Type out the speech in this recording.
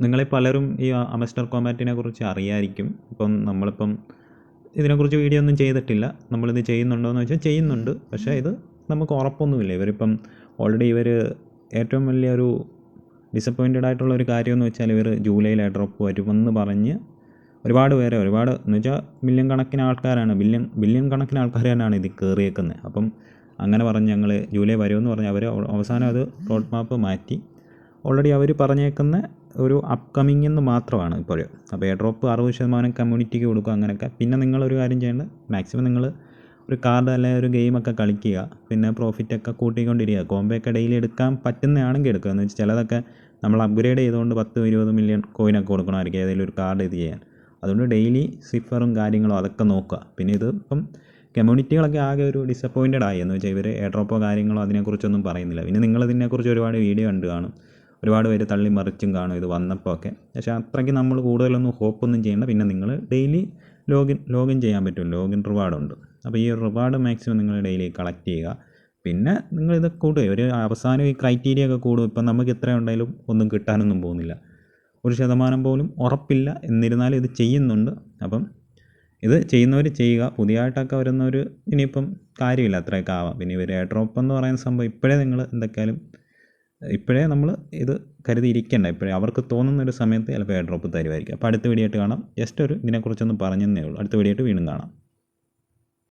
നിങ്ങളിൽ പലരും ഈ അമസ്റ്റർ കോമാറ്റിനെ കുറിച്ച് അറിയായിരിക്കും. ഇപ്പം നമ്മളിപ്പം ഇതിനെക്കുറിച്ച് വീഡിയോ ഒന്നും ചെയ്തിട്ടില്ല. നമ്മളിത് ചെയ്യുന്നുണ്ടോ എന്ന് വെച്ചാൽ ചെയ്യുന്നുണ്ട്. പക്ഷേ ഇത് നമുക്ക് ഉറപ്പൊന്നുമില്ല. ഇവരിപ്പം ഓൾറെഡി ഇവർ ഏറ്റവും വലിയ ഒരു ഡിസപ്പോയിന്റഡ് ആയിട്ടുള്ള ഒരു കാര്യമെന്ന് വെച്ചാൽ ഇവർ ജൂലൈയിൽ ഡ്രോപ്പ് വരുമെന്ന് പറഞ്ഞ് ഒരുപാട് പേരെ ഒരുപാട് എന്ന് വെച്ചാൽ മില്യൺ കണക്കിന് ആൾക്കാരാണ്. ബില്യൺ ബില്യൺ കണക്കിന് ആൾക്കാർ തന്നെയാണ് ഇതിൽ കയറിയേക്കുന്നത് അപ്പം അങ്ങനെ പറഞ്ഞ് ഞങ്ങൾ ജൂലൈ വരുമെന്ന് പറഞ്ഞ് അവർ അവസാനം അത് റോഡ് മാപ്പ് മാറ്റി. ഓൾറെഡി അവർ പറഞ്ഞേക്കുന്ന ഒരു അപ്കമിങ് എന്ന് മാത്രമാണ് ഇപ്പോൾ. അപ്പോൾ എയർ ഡ്രോപ്പ് അറുപത് ശതമാനം കമ്മ്യൂണിറ്റിക്ക് കൊടുക്കുക അങ്ങനെയൊക്കെ. പിന്നെ നിങ്ങളൊരു കാര്യം ചെയ്യേണ്ടത് മാക്സിമം നിങ്ങൾ ഒരു കാർഡ് അല്ലെങ്കിൽ ഒരു ഗെയിമൊക്കെ കളിക്കുക പിന്നെ പ്രോഫിറ്റൊക്കെ കൂട്ടിക്കൊണ്ടിരിക്കുക. കോമ്പൊക്കെ ഡെയിലി എടുക്കാൻ പറ്റുന്നതാണെങ്കിൽ എടുക്കുക. എന്ന് വെച്ചാൽ ചിലതൊക്കെ നമ്മൾ അപ്ഗ്രേഡ് ചെയ്തുകൊണ്ട് പത്ത് ഇരുപത് മില്യൺ കോയിനൊക്കെ കൊടുക്കണമായിരിക്കും ഏതെങ്കിലും ഒരു കാർഡ് ഇത് ചെയ്യാൻ. അതുകൊണ്ട് ഡെയിലി സിഫറും കാര്യങ്ങളും അതൊക്കെ നോക്കുക. പിന്നെ ഇത് ഇപ്പം കമ്മ്യൂണിറ്റികളൊക്കെ ആകെ ഒരു ഡിസപ്പോയിന്റഡ് ആയി. എന്ന് വെച്ചാൽ ഇവർ എയർ ഡ്രോപ്പോ കാര്യങ്ങളോ അതിനെക്കുറിച്ചൊന്നും പറയുന്നില്ല. പിന്നെ നിങ്ങൾ ഇതിനെക്കുറിച്ച് ഒരുപാട് വീഡിയോ കണ്ട് കാണും. ഒരുപാട് പേര് തള്ളി മറിച്ചും കാണും ഇത് വന്നപ്പോൾ ഒക്കെ പക്ഷേ അത്രയ്ക്ക് നമ്മൾ കൂടുതലൊന്നും ഹോപ്പൊന്നും ചെയ്യേണ്ട. പിന്നെ നിങ്ങൾ ഡെയിലി ലോഗിൻ ലോഗിൻ ചെയ്യാൻ പറ്റും. ലോഗിൻ റിവാർഡുണ്ട്. അപ്പോൾ ഈ റിവാർഡ് മാക്സിമം നിങ്ങൾ ഡെയിലി കളക്ട് ചെയ്യുക. പിന്നെ നിങ്ങൾ ഇത് കൂടുക. ഒരു അവസാനം ഈ ക്രൈറ്റീരിയ ഒക്കെ കൂടും. ഇപ്പം നമുക്ക് എത്ര ഉണ്ടെങ്കിലും ഒന്നും കിട്ടാനൊന്നും പോകുന്നില്ല. ഒരു ശതമാനം പോലും ഉറപ്പില്ല. എന്നിരുന്നാലും ഇത് ചെയ്യുന്നുണ്ട്. അപ്പം ഇത് ചെയ്യുന്നവർ ചെയ്യുക. പുതിയതായിട്ടൊക്കെ വരുന്നവർ ഇനിയിപ്പം കാര്യമില്ല. അത്രയൊക്കെ ആവാം. പിന്നെ ഇവർ എയർ ഡ്രോപ്പ് എന്ന് പറയുന്ന സംഭവം ഇപ്പോഴേ നിങ്ങൾ എന്തൊക്കെയാലും ഇപ്പോഴേ നമ്മൾ ഇത് കരുതിയിരിക്കേണ്ട. ഇപ്പോഴേ അവർക്ക് തോന്നുന്ന ഒരു സമയത്ത് ചിലപ്പോൾ എയർ ഡ്രോപ്പ് തരുമായിരിക്കും. അപ്പോൾ അടുത്ത വീഡിയോ ആയിട്ട് കാണാം. ജസ്റ്റ് ഒരു ഇതിനെക്കുറിച്ചൊന്ന് പറഞ്ഞെന്നേ ഉള്ളൂ. അടുത്ത വീഡിയോ ആയിട്ട് വീണ്ടും കാണാം.